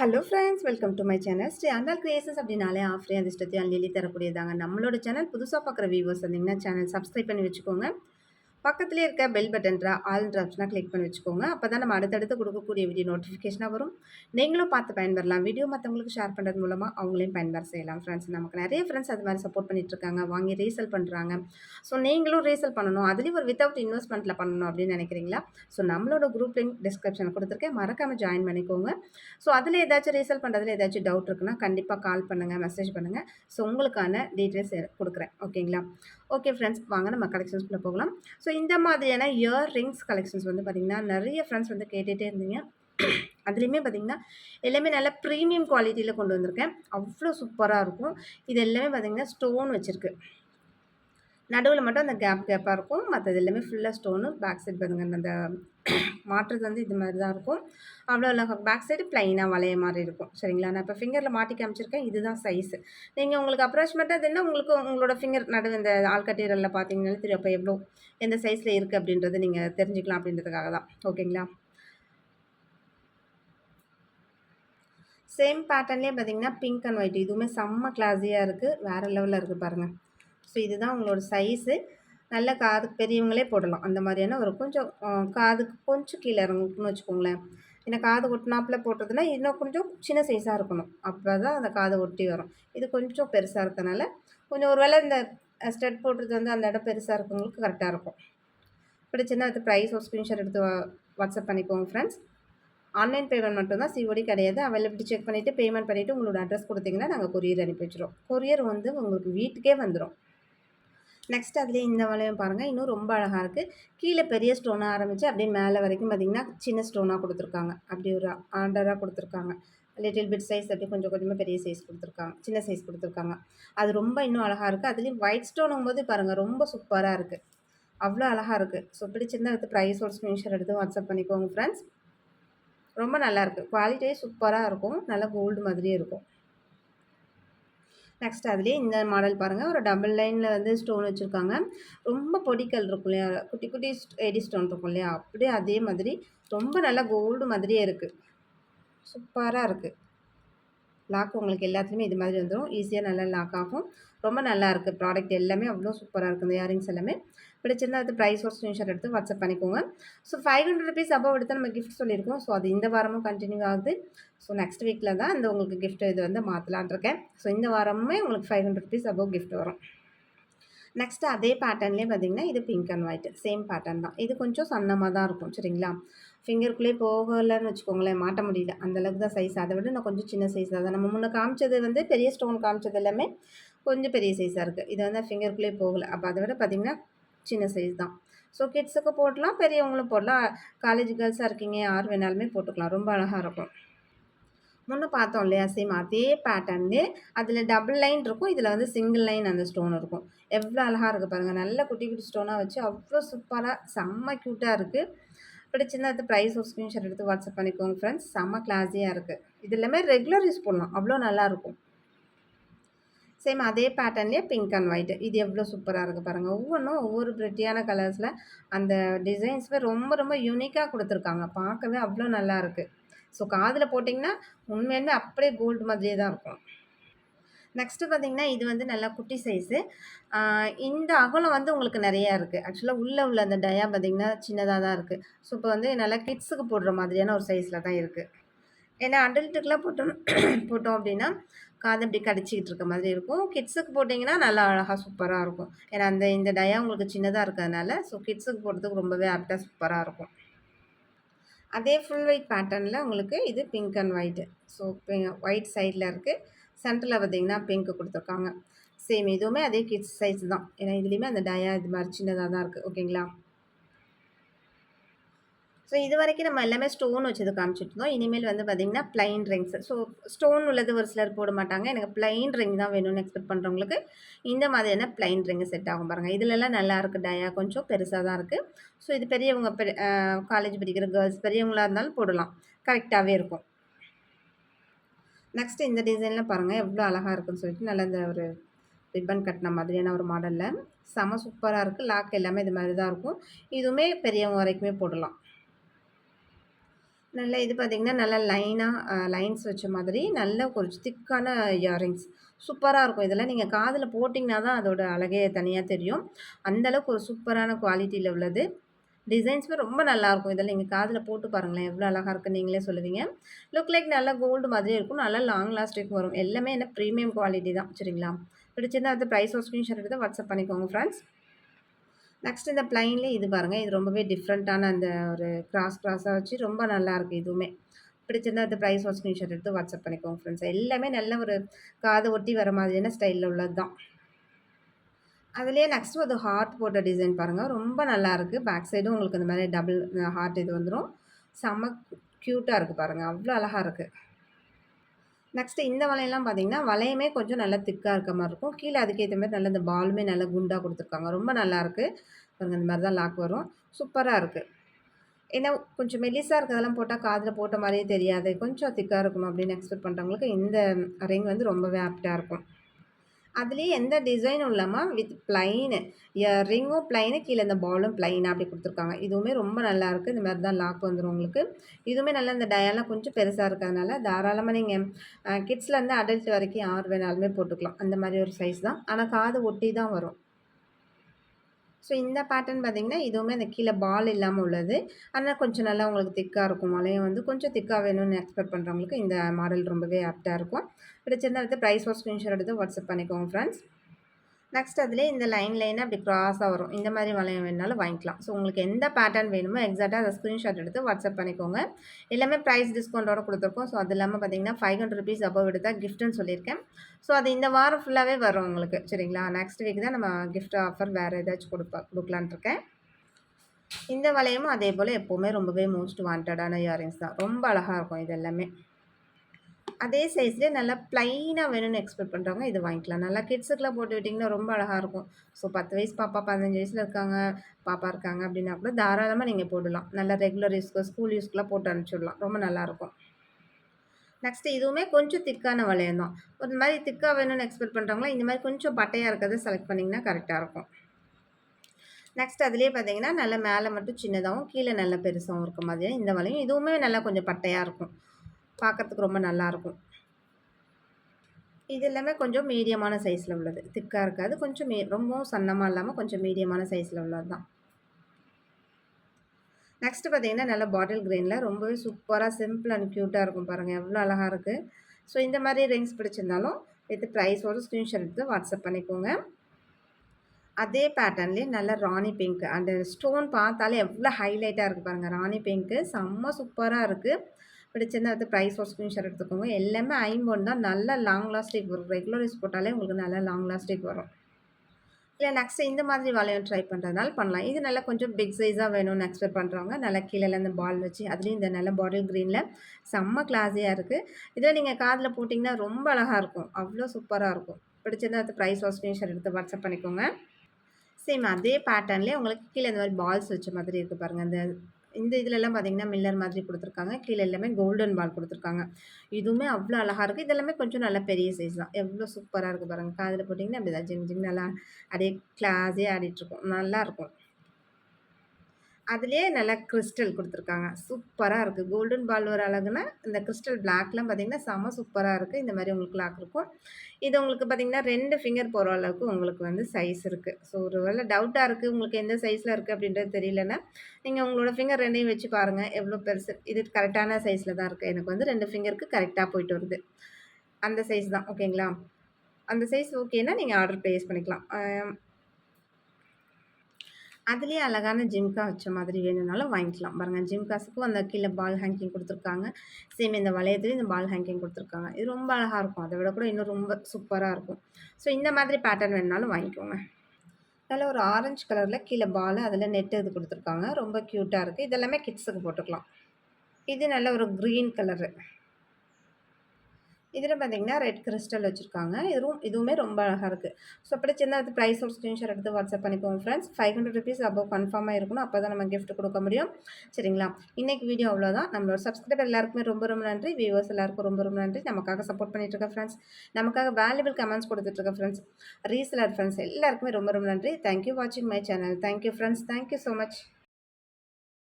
Hello friends welcome to my channel Shri Andal creations அப்படின்னாலே ஆஃப்ரே அதிர்ஷ்டத்தையும் அள்ளி தரக்கூடியதாங்க நம்மளோட சேனல் புதுசாக பார்க்குற வியூவர்ஸ் வந்தீங்கன்னா சேனல் சப்ஸ்கிரைப் பண்ணி வச்சுக்கோங்க. பக்கத்துலேயே இருக்க பெல் பட்டன்றா ஆல்ன்ற ஆப்ஷனாக கிளிக் பண்ணி வச்சுக்கோங்க. அப்போ தான் நம்ம அடுத்தடுத்து கொடுக்கக்கூடிய வீடியோ நோட்டிஃபிகேஷனாக வரும். நீங்களும் பார்த்து பயன்பெறலாம். வீடியோ மற்றவங்களுக்கு ஷேர் பண்ணுறது மூலமாக அவங்களையும் பயன்பெற செய்யலாம் ஃப்ரெண்ட்ஸ் நமக்கு நிறைய ஃப்ரெண்ட்ஸ் அது மாதிரி சப்போர்ட் பண்ணிட்டு இருக்காங்க. வாங்கி ரீசேல் பண்ணுறாங்க ஸோ நீங்களும் ரீசேல் பண்ணணும். அதுலேயும் ஒரு வித்தவுட் இன்வெஸ்ட்மெண்ட்டில் பண்ணணும் அப்படின்னு நினைக்கிறீங்களா? ஸோ நம்மளோட குரூப் லிங்க் டிஸ்கிரிப்ஷன் கொடுத்துருக்கேன். மறக்காமல் ஜாயின் பண்ணிக்கோங்க. ஸோ அதில் ஏதாச்சும் ரீசேல் பண்ணுறதுல ஏதாச்சும் டவுட் இருக்குன்னா கண்டிப்பாக கால் பண்ணுங்கள் மெசேஜ் பண்ணுங்கள் ஸோ உங்களுக்கான டீட்டெயில்ஸ் கொடுக்குறேன். ஓகேங்களா ஓகே ஃப்ரெண்ட்ஸ் வாங்க நம்ம கலெக்ஷன்ஸ்குள்ளே போகலாம். ஸோ இந்த மாதிரியான இயர் ரிங்ஸ் கலெக்ஷன்ஸ் வந்து பார்த்திங்கன்னா நிறைய ஃப்ரெண்ட்ஸ் வந்து கேட்டுகிட்டே இருந்தீங்க. அதுலேயுமே பார்த்திங்கன்னா எல்லாமே நல்ல ப்ரீமியம் குவாலிட்டியில் கொண்டு வந்திருக்கேன். அவ்வளோ சூப்பராக இருக்கும். இது எல்லாமே பார்த்திங்கன்னா ஸ்டோன் வச்சுருக்கு. நடுவில் மட்டும் அந்த கேப் கேப்பாக இருக்கும். மற்றது எல்லாமே ஃபுல்லாக ஸ்டோனு பேக் சைட் பாருங்க அந்த மாற்றுறது வந்து இது மாதிரி தான் இருக்கும். அவ்வளோ இல்லை பேக் சைடு ப்ளைனாக வளைய மாதிரி இருக்கும். சரிங்களா? நான் இப்போ ஃபிங்கரில் மாட்டி காமிச்சிருக்கேன். இதுதான் சைஸு நீங்கள் உங்களுக்கு அப்ராக்சிமேட்டாக அது என்ன? உங்களுக்கு உங்களோட ஃபிங்கர் நடுவு இந்த ஆள்கட்டீரலில் பார்த்தீங்கன்னா தெரியும். அப்போ எவ்வளோ எந்த சைஸில் இருக்குது அப்படின்றது நீங்கள் தெரிஞ்சுக்கலாம் அப்படின்றதுக்காக தான். ஓகேங்களா? சேம் பேட்டர்ன்லேயே பார்த்தீங்கன்னா பிங்க் அண்ட் ஒயிட் இதுவுமே செம்ம கிளாஸியாக இருக்குது வேறு லெவலில் இருக்குது பாருங்கள் ஸோ இதுதான் உங்களோட சைஸு நல்ல காது பெரியவங்களே போடலாம். அந்த மாதிரியான ஒரு கொஞ்சம் காதுக்கு கொஞ்சம் கீழே இறங்குன்னு வச்சுக்கோங்களேன். ஏன்னா காது ஒட்டினாப்பில் போட்டதுன்னா இன்னும் கொஞ்சம் சின்ன சைஸாக இருக்கணும். அப்போ தான் அந்த காது ஒட்டி வரும். இது கொஞ்சம் பெருசாக இருக்கனால கொஞ்சம் ஒரு வேளை இந்த ஸ்டெட் போட்டுறது வந்து அந்த இடம் பெருசாக இருக்கவங்களுக்கு கரெக்டாக இருக்கும். பிடிச்சிருந்தா அது ப்ரைஸ் ஒரு ஸ்க்ரீன்ஷாட் எடுத்து வாட்ஸ்அப் பண்ணிக்கோங்க ஃப்ரெண்ட்ஸ் ஆன்லைன் பேமெண்ட் மட்டும்தான் சிஓடி கிடையாது. அவைலபிலிட்டி செக் பண்ணிவிட்டு பேமெண்ட் பண்ணிவிட்டு உங்களோட அட்ரஸ் கொடுத்தீங்கன்னா நாங்கள் கொரியர் அனுப்பி வச்சுருவோம். கொரியர் வந்து உங்களுக்கு வீட்டுக்கே வந்துடும் நெக்ஸ்ட் அதுலேயும் இந்த வளையம் பாருங்கள் இன்னும் ரொம்ப அழகாக இருக்குது கீழே பெரிய ஸ்டோனாக ஆரம்பித்து அப்படியே மேலே வரைக்கும் பார்த்திங்கன்னா சின்ன ஸ்டோனாக கொடுத்துருக்காங்க. அப்படி ஒரு ஆர்டராக கொடுத்துருக்காங்க. லிட்டில் பிட் சைஸ் அப்படி கொஞ்சம் கொஞ்சமாக பெரிய சைஸ் கொடுத்துருக்காங்க. சின்ன சைஸ் கொடுத்துருக்காங்க. அது ரொம்ப இன்னும் அழகாக இருக்குது அதுலேயும் ஒயிட் ஸ்டோனும் போது பாருங்கள் ரொம்ப சூப்பராக இருக்குது அவ்வளோ அழகாக இருக்குது ஸோ பிடிச்சிருந்தா எடுத்து ப்ரைஸ் ஒரு ஸ்க்ரீன்ஷாட் எடுத்து வாட்ஸ்அப் பண்ணிக்கோங்க ஃப்ரெண்ட்ஸ் ரொம்ப நல்லாயிருக்கு குவாலிட்டியே சூப்பராக இருக்கும். நல்லா கோல்டு மாதிரியே இருக்கும். நெக்ஸ்ட் அதுலேயே இந்த மாடல் பாருங்கள் ஒரு டபுள் லைனில் வந்து ஸ்டோன் வச்சுருக்காங்க. ரொம்ப பொடிக்கல் இருக்கும் இல்லையா? குட்டி குட்டி எடி ஸ்டோன் இருக்கும் இல்லையா? அப்படியே அதே மாதிரி ரொம்ப நல்லா கோல்டு மாதிரியே இருக்குது சூப்பராக இருக்குது லாக் உங்களுக்கு எல்லாத்துலேயுமே இது மாதிரி வந்துடும் ஈஸியாக நல்லா லாக் ஆகும். ரொம்ப நல்லா இருக்குது ப்ராடக்ட் எல்லாமே அவ்வளோ சூப்பராக இருக்குது இந்த இயரிங்ஸ் எல்லாமே. பிடிச்சிருந்தா அது ப்ரைஸ் ஒரு ஸ்க்ரீன்ஷாட் எடுத்து வாட்ஸ்அப் பண்ணிக்கோங்க. So five hundred rupees above எடுத்து நம்ம கிஃப்ட் சொல்லியிருக்கோம். ஸோ அது இந்த வாரமும் கண்டினியூ ஆகுது. ஸோ நெக்ஸ்ட் வீக்கில் தான் அந்த உங்களுக்கு கிஃப்ட் இது வந்து மாற்றலான் இருக்கேன். ஸோ இந்த வாரமுமே உங்களுக்கு five hundred rupees above gift வரும். நெக்ஸ்ட்டு அதே பேட்டர்ன்லேயே பார்த்தீங்கன்னா இது pink and white same pattern தான். இது கொஞ்சம் சன்னமாக தான் இருக்கும். சரிங்களா? ஃபிங்கருக்குள்ளே போகலைன்னு வச்சுக்கோங்களேன் மாட்ட முடியல. அந்தளவுக்கு தான் சைஸ் அதை விட நான் கொஞ்சம் சின்ன சைஸ் தான். நம்ம முன்னே காமிச்சது வந்து பெரிய ஸ்டோன் காமிச்சது எல்லாமே கொஞ்சம் பெரிய சைஸாக இருக்குது இது வந்து ஃபிங்கருக்குள்ளே போகலை. அப்போ அதை விட பார்த்திங்கன்னா சின்ன சைஸ் தான். ஸோ கிட்ஸுக்கு போடலாம் பெரியவங்களும் போடலாம். காலேஜ் கேர்ள்ஸாக இருக்கீங்க யார் வேணாலுமே போட்டுக்கலாம். ரொம்ப அழகாக இருக்கும். முன்னே பார்த்தோம் இல்லையா சேம் அதே பேட்டர்னு அதில் டபுள் லைன் இருக்கும். இதில் வந்து சிங்கிள் லைன் அந்த ஸ்டோன் இருக்கும். எவ்வளோ அழகாக இருக்குது பாருங்கள் நல்ல குட்டி குட்டி ஸ்டோனாக வச்சு அவ்வளோ சூப்பராக செம்ம க்யூட்டாக இருக்குது பிடிச்சிருந்தா அது ப்ரைஸ் ஒரு ஸ்க்ரீன்ஷாட் எடுத்து வாட்ஸ்அப் பண்ணிக்கோங்க ஃப்ரெண்ட்ஸ் செம்ம கிளாஸியாக இருக்குது இது எல்லாமே ரெகுலர் யூஸ் பண்ணலாம் அவ்வளோ நல்லாயிருக்கும் சேம் அதே பேட்டர்ன்லேயே பிங்க் அண்ட் ஒயிட் இது எவ்வளோ சூப்பராக இருக்குது பாருங்கள் ஒவ்வொன்றும் ஒவ்வொரு பிரிட்டியான கலர்ஸில் அந்த டிசைன்ஸுமே ரொம்ப ரொம்ப யூனிக்காக கொடுத்துருக்காங்க. பார்க்கவே அவ்வளோ நல்லா இருக்குது ஸோ காதில் போட்டிங்கன்னா உண்மையுமே அப்படியே கோல்டு மாதிரியே தான் இருக்கும். நெக்ஸ்ட்டு பார்த்திங்கன்னா இது வந்து நல்லா குட்டி சைஸு இந்த அகலம் வந்து உங்களுக்கு நிறையா இருக்குது ஆக்சுவலாக உள்ளே உள்ள அந்த டயா பார்த்திங்கன்னா சின்னதாக தான் இருக்குது ஸோ இப்போ வந்து நல்லா கிட்ஸுக்கு போடுற மாதிரியான ஒரு சைஸில் தான் இருக்குது ஏன்னா அடல்ட்டுக்கெலாம் போட்டோம் போட்டோம் அப்படின்னா காது அப்படி கடிச்சிக்கிட்டு இருக்க மாதிரி இருக்கும். கிட்ஸுக்கு போட்டிங்கன்னா நல்லா அழகாக சூப்பராக இருக்கும். ஏன்னா அந்த இந்த டயா உங்களுக்கு சின்னதாக இருக்கிறதுனால ஸோ கிட்ஸுக்கு போடுறதுக்கு ரொம்பவே ஆப்டாக சூப்பராக இருக்கும். அதே ஃபுல் ஒயிட் பேட்டர்னில் உங்களுக்கு இது pink and white so white சைடில் இருக்குது சென்டரில் பார்த்தீங்கன்னா பிங்க் கொடுத்துருக்காங்க. சேம் இதுவுமே அதே கிட்ஸ் சைஸ் தான். ஏன்னா இதுலேயுமே அந்த டயா இது மாதிரி சின்னதாக தான் இருக்குது ஓகேங்களா ஸோ இது வரைக்கும் நம்ம எல்லாமே ஸ்டோன் வச்சது காமிச்சிட்ருந்தோம் இனிமேல் வந்து பார்த்திங்கன்னா ப்ளைன் ரிங்ஸ் ஸோ ஸ்டோன் உள்ளது ஒரு சிலர் போட மாட்டாங்க. எனக்கு பிளைன் ரிங் தான் வேணும்னு எக்ஸ்பெக்ட் பண்ணுறவங்களுக்கு இந்த மாதிரியான ப்ளைன் ரிங் செட் ஆகும் பாருங்கள் இதிலெல்லாம் நல்லா இருக்குது டயா கொஞ்சம் பெருசாக தான் இருக்குது ஸோ இது பெரியவங்க பெரிய காலேஜ் படிக்கிற கேர்ள்ஸ் பெரியவங்களாக இருந்தாலும் போடலாம். கரெக்டாகவே இருக்கும். நெக்ஸ்ட் இந்த டிசைனில் பாருங்கள் எவ்வளோ அழகாக இருக்குன்னு சொல்லிட்டு நல்ல இந்த ஒரு ரிப்பன் கட்டின மாதிரியான ஒரு மாடலில் செம சூப்பராக இருக்குது லாக் எல்லாமே இது மாதிரி தான் இருக்கும் இதுவுமே பெரியவங்க வரைக்குமே போடலாம் நல்ல இது பார்த்தீங்கன்னா, நல்லா லைனாக லைன்ஸ் வச்ச மாதிரி நல்ல கொஞ்சம் திக்கான இயரிங்ஸ். சூப்பராக இருக்கும். இதெல்லாம் நீங்கள் காதில் போட்டிங்கன்னா தான் அதோட அழகே தனியாக தெரியும். அந்தளவுக்கு ஒரு சூப்பரான குவாலிட்டியில் உள்ளது. டிசைன்ஸுமே ரொம்ப நல்லாயிருக்கும். இதெல்லாம் நீங்கள் காதில் போட்டு பாருங்களேன். எவ்வளோ அழகாக இருக்குன்னு நீங்களே சொல்லுவீங்க. லுக் லைக் நல்லா கோல்டு மாதிரியே இருக்கும். நல்லா லாங் லாஸ்டிக் வரும். எல்லாமே என்ன ப்ரீமியம் குவாலிட்டி தான். சரிங்களா? பிடிச்சிருந்தா அது ப்ரைஸ் ஒரு ஸ்க்ரீன்ஷாட் எடுத்து வாட்ஸ்அப் பண்ணிக்கோங்க ஃப்ரெண்ட்ஸ். நெக்ஸ்ட் இந்த பிளைன்லேயே இது பாருங்கள் இது ரொம்பவே டிஃப்ரெண்ட்டான அந்த ஒரு கிராஸ் கிராஸாக வச்சு ரொம்ப நல்லாயிருக்கு இதுவுமே. பிடிச்சிருந்தா அது ப்ரைஸ் ஒரு ஸ்க்ரீன்ஷாட் எடுத்து வாட்ஸ்அப் பண்ணிக்கோங்க ஃப்ரெண்ட்ஸ். எல்லாமே நல்ல ஒரு காது ஒட்டி வர மாதிரியான ஸ்டைலில் உள்ளது தான். அதுலேயே நெக்ஸ்ட் ஒரு ஹார்ட் போட்ட டிசைன் பாருங்கள் ரொம்ப நல்லாயிருக்கு. பேக் சைடும் உங்களுக்கு இந்த மாதிரி டபுள் ஹார்ட் இது வந்துடும் செம்ம க்யூட்டாக இருக்குது பாருங்கள் அவ்வளோ அழகாக இருக்குது நெக்ஸ்ட்டு இந்த வளையெல்லாம் பார்த்தீங்கன்னா, வளையமே கொஞ்சம் நல்லா திக்காக இருக்க மாதிரி இருக்கும். கீழே அதுக்கேற்ற மாதிரி நல்ல இந்த பாலுமே நல்லா குண்டாக கொடுத்துருக்காங்க ரொம்ப நல்லாயிருக்கு. பாருங்க இந்த மாதிரி தான் லாக் வரும். சூப்பராக இருக்குது ஏன்னா கொஞ்சம் மெல்லிஸாக இருக்கிறதெல்லாம் போட்டால் காதில் போட்ட மாதிரியே தெரியாது. கொஞ்சம் திக்காக இருக்கணும் அப்படின்னு எக்ஸ்பெக்ட் பண்ணுறவங்களுக்கு இந்த ரிங் வந்து ரொம்பவே ஆப்டாக இருக்கும். அதுலேயே எந்த டிசைனும் இல்லாமல் வித் பிளைனு. ரிங்கும் பிளைனு, கீழே இந்த பாலும் பிளைனா அப்படி கொடுத்துருக்காங்க இதுவுமே ரொம்ப நல்லாயிருக்கு. இந்த மாதிரி தான் லாக் வந்துடும் உங்களுக்கு. இதுவுமே நல்லா இந்த டயாலாம் கொஞ்சம் பெருசாக இருக்கிறதுனால, தாராளமாக நீங்கள் கிட்ஸ்லேருந்து அடல்ட் வரைக்கும் யார் வேணாலுமே போட்டுக்கலாம். அந்த மாதிரி ஒரு சைஸ் தான். ஆனால் காது ஒட்டி தான் வரும். ஸோ இந்த பேட்டர்ன் பார்த்தீங்கன்னா, இதுவுமே அந்த கீழே பால் இல்லாமல் உள்ளது. ஆனால் கொஞ்சம் நல்லா உங்களுக்கு திக்காக இருக்கும். வளையம் வந்து கொஞ்சம் திக்காக வேணும்னு எக்ஸ்பெக்ட் பண்ணுறவங்களுக்கு இந்த மாடல் ரொம்பவே ஆப்டாக இருக்கும். பிடிச்சிருந்தா எடுத்து ப்ரைஸ் ஒரு ஸ்க்ரீன்ஷாட் எடுத்து வாட்ஸ்அப் பண்ணிக்கோங்க ஃப்ரெண்ட்ஸ். நெக்ஸ்ட் அதிலேயே இந்த லைன் லைன் அப்படி க்ராஸாக வரும். இந்த மாதிரி வளையம் வேணுனாலும் வாங்கிக்கலாம். ஸோ உங்களுக்கு எந்த பேட்டர்ன் வேணுமோ எக்ஸாக்டாக அதை ஸ்க்ரீன்ஷாட் எடுத்து வாட்ஸ்அப் பண்ணிக்கோங்க. எல்லாமே ப்ரைஸ் டிஸ்கவுண்ட்டோட கொடுத்துருக்கோம் ஸோ அது இல்லாமல் பார்த்தீங்கன்னா, ₹500 அபோவ் எடுத்தா கிஃப்ட்டுன்னு சொல்லியிருக்கேன். ஸோ அது இந்த வாரம் ஃபுல்லாகவே வரும் உங்களுக்கு. சரிங்களா? நெக்ஸ்ட் வீக் தான் நம்ம கிஃப்ட் ஆஃபர் வேறு ஏதாச்சும் கொடுப்பா கொடுக்கலான் இருக்கேன். இந்த வளையமும் அதே போல் எப்போவுமே ரொம்பவே மோஸ்ட் வாண்டடான இயரிங்ஸ் தான். ரொம்ப அழகாக இருக்கும் இது எல்லாமே. அதே சைஸ்லேயே நல்லா ப்ளைனாக வேணும்னு எக்ஸ்பெக்ட் பண்ணுறவங்க இது வாங்கிக்கலாம். நல்லா கிட்ஸுக்குலாம் போட்டு விட்டிங்கன்னா ரொம்ப அழகாக இருக்கும். ஸோ 10 வயசு பாப்பா, பதினஞ்சு வயசில் இருக்காங்க, பாப்பா இருக்காங்க அப்படின்னா கூட தாராளமாக நீங்கள் போடலாம். நல்லா ரெகுலர் யூஸ்க்கு, ஸ்கூல் யூஸ்க்குலாம் போட்டு அனுப்பிச்சுடலாம். ரொம்ப நல்லாயிருக்கும். நெக்ஸ்ட்டு இதுவுமே கொஞ்சம் திக்கான வளையம் தான். ஒரு மாதிரி திக்காக வேணும்னு எக்ஸ்பெக்ட் பண்றவங்கலாம் இந்த மாதிரி கொஞ்சம் பட்டையாக இருக்கிறத செலக்ட் பண்ணிங்கன்னா கரெக்டாக இருக்கும். நெக்ஸ்ட் அதுலேயே பார்த்தீங்கன்னா, நல்லா மேலே மட்டும் சின்னதாகவும் கீழே நல்லா பெருசாகவும் இருக்க மாதிரியும் இந்த வளையம். இதுவுமே நல்லா கொஞ்சம் பட்டையாக இருக்கும். பார்க்குறதுக்கு ரொம்ப நல்லாயிருக்கும். இது எல்லாமே கொஞ்சம் மீடியமான சைஸில் உள்ளது. திக்காக இருக்காது. கொஞ்சம் மீ ரொம்பவும் சன்னமாக இல்லாமல் கொஞ்சம் மீடியமான சைஸில் உள்ளது தான். நெக்ஸ்ட் பார்த்தீங்கன்னா, நல்ல பாட்டில் க்ரீனில் ரொம்பவே சூப்பராக சிம்பிள் அண்ட் க்யூட்டாக இருக்கும் பாருங்கள் எவ்வளோ அழகாக இருக்குது ஸோ இந்த மாதிரி ரிங்ஸ் பிடிச்சிருந்தாலும் வித் பிரைஸோட ஸ்க்ரீன்ஷாட் எடுத்து வாட்ஸ்அப் பண்ணிக்கோங்க. அதே பேட்டர்ன்லேயே நல்ல ராணி பிங்க் அந்த ஸ்டோன் பார்த்தாலே எவ்வளோ ஹைலைட்டாக இருக்குது பாருங்கள் ராணி பிங்க்கு செம்ம சூப்பராக இருக்குது பிடிச்சிருந்தா அடுத்து ப்ரைஸ் ஒரு ஸ்க்ரீன்ஷாட் எடுத்துக்கோங்க. எல்லாமே ஐம்பொன் தான். நல்லா லாங் லாஸ்டிக் வரும். ரெகுலர் யூஸ் போட்டாலே உங்களுக்கு நல்லா லாங் லாஸ்டிக் வரும். இல்லை நெக்ஸ்ட் இந்த மாதிரி வளையம் ட்ரை பண்ணுறதுனால பண்ணலாம். இது நல்லா கொஞ்சம் பிக் சைஸாக வேணும்னு எக்ஸ்பெக்ட் பண்ணுறவங்க நல்லா கீழே அந்த பால் வச்சு அதுலேயும் இந்த நல்ல பாட்டில் க்ரீனில் செம்ம கிளாஸியாக இருக்குது இதில நீங்கள் காதில் போட்டிங்கன்னா ரொம்ப அழகாக இருக்கும். அவ்வளோ சூப்பராக இருக்கும். பிடிச்சிருந்தா அது ப்ரைஸ் ஒரு ஸ்க்ரீன்ஷாட் எடுத்து வாட்ஸ்அப் பண்ணிக்கோங்க. சேம் அதே பேட்டர்ன்லேயே உங்களுக்கு கீழே இந்த மாதிரி பால்ஸ் வச்ச மாதிரி இருக்குது பாருங்கள் அந்த இந்த இதுலலாம் பார்த்தீங்கன்னா, மில்லர் மாதிரி கொடுத்துருக்காங்க கீழே எல்லாமே கோல்டன் பால் கொடுத்துருக்காங்க இதுவுமே அவ்வளோ அழகா இருக்கு. இதெல்லாமே கொஞ்சம் நல்லா பெரிய சைஸ் தான். எவ்வளோ சூப்பராக இருக்கு பாருங்க. காதில் போட்டிங்கன்னா அப்படிதான் ஜிங் ஜிங் நல்லா அப்படியே கிளாஸியா ஆடிட்டுருக்கும். நல்லாயிருக்கும். அதுலேயே நல்லா கிறிஸ்டல் கொடுத்துருக்காங்க சூப்பராக இருக்குது கோல்டன் பால் ஒரு அழகுனா, இந்த கிறிஸ்டல் பிளாக்லாம் பார்த்திங்கன்னா செம சூப்பராக இருக்குது இந்த மாதிரி உங்களுக்கு லாக் இருக்கும். இது உங்களுக்கு பார்த்தீங்கன்னா, ரெண்டு ஃபிங்கர் போகிற அளவுக்கு உங்களுக்கு வந்து சைஸ் இருக்குது ஸோ ஒரு வேள டவுட்டாக இருக்குது உங்களுக்கு எந்த சைஸில் இருக்குது அப்படின்றது தெரியலன்னா, நீங்கள் உங்களோட ஃபிங்கர் ரெண்டையும் வச்சு பாருங்கள் எவ்வளோ பெருசு இது கரெக்டான சைஸில் தான் இருக்குது எனக்கு வந்து ரெண்டு ஃபிங்கருக்கு கரெக்டாக போயிட்டு வருது. அந்த சைஸ் தான். ஓகேங்களா? அந்த சைஸ் ஓகேன்னா நீங்கள் ஆர்டர் ப்ளேஸ் பண்ணிக்கலாம். அதுலேயே அழகான ஜிம்கா வச்ச மாதிரி வேணும்னாலும் வாங்கிக்கலாம். பாருங்கள் ஜிம்காஸுக்கும் அந்த கீழே பால் ஹேங்கிங் கொடுத்துருக்காங்க சேம் இந்த வளையத்துலேயும் இந்த பால் ஹேங்கிங் கொடுத்துருக்காங்க இது ரொம்ப அழகாக இருக்கும். அதை விட கூட இன்னும் ரொம்ப சூப்பராக இருக்கும். ஸோ இந்த மாதிரி பேட்டர்ன் வேணுனாலும் வாங்கிக்கோங்க. நல்ல ஒரு ஆரஞ்சு கலரில் கீழே பால் அதில் நெட்டு இது கொடுத்துருக்காங்க ரொம்ப க்யூட்டாக இருக்குது இதெல்லாமே கிட்ஸுக்கு போட்டுக்கலாம். இது நல்ல ஒரு கிரீன் கலரு. இதில் பார்த்தீங்கன்னா, ரெட் கிறிஸ்டல் வச்சுருக்காங்க இதுவும் இதுவுமே ரொம்ப அழகாக இருக்குது ஸோ பிடிச்சிருந்தா அது ப்ரைஸ் ஒரு ஸ்க்ரீன்ஷாட் எடுத்து வாட்ஸ்அப் பண்ணிப்போம் ஃப்ரெண்ட்ஸ். ₹500 அபோவ் கன்ஃபார்மாக இருக்கணும். அப்போ தான் நம்ம கிஃப்ட் கொடுக்க முடியும். சரிங்களா? இன்றைக்கு வீடியோ அவ்வளோதான். நம்மளோட சப்ஸ்கிரைபர் எல்லாருக்குமே ரொம்ப ரொம்ப நன்றி. வியூவர்ஸ் எல்லாருக்கும் ரொம்ப ரொம்ப நன்றி. நமக்காக சப்போர்ட் பண்ணிட்டு இருக்க ஃப்ரெண்ட்ஸ், நமக்காக வேல்யூபிள் கமெண்ட்ஸ் கொடுத்துட்ருக்க இருக்க ஃப்ரெண்ட்ஸ், ரீசலர் ஃப்ரெண்ட்ஸ் எல்லாருக்குமே ரொம்ப ரொம்ப நன்றி. தேங்க் யூ வாட்சிங் my channel. Thank you friends. Thank you so much.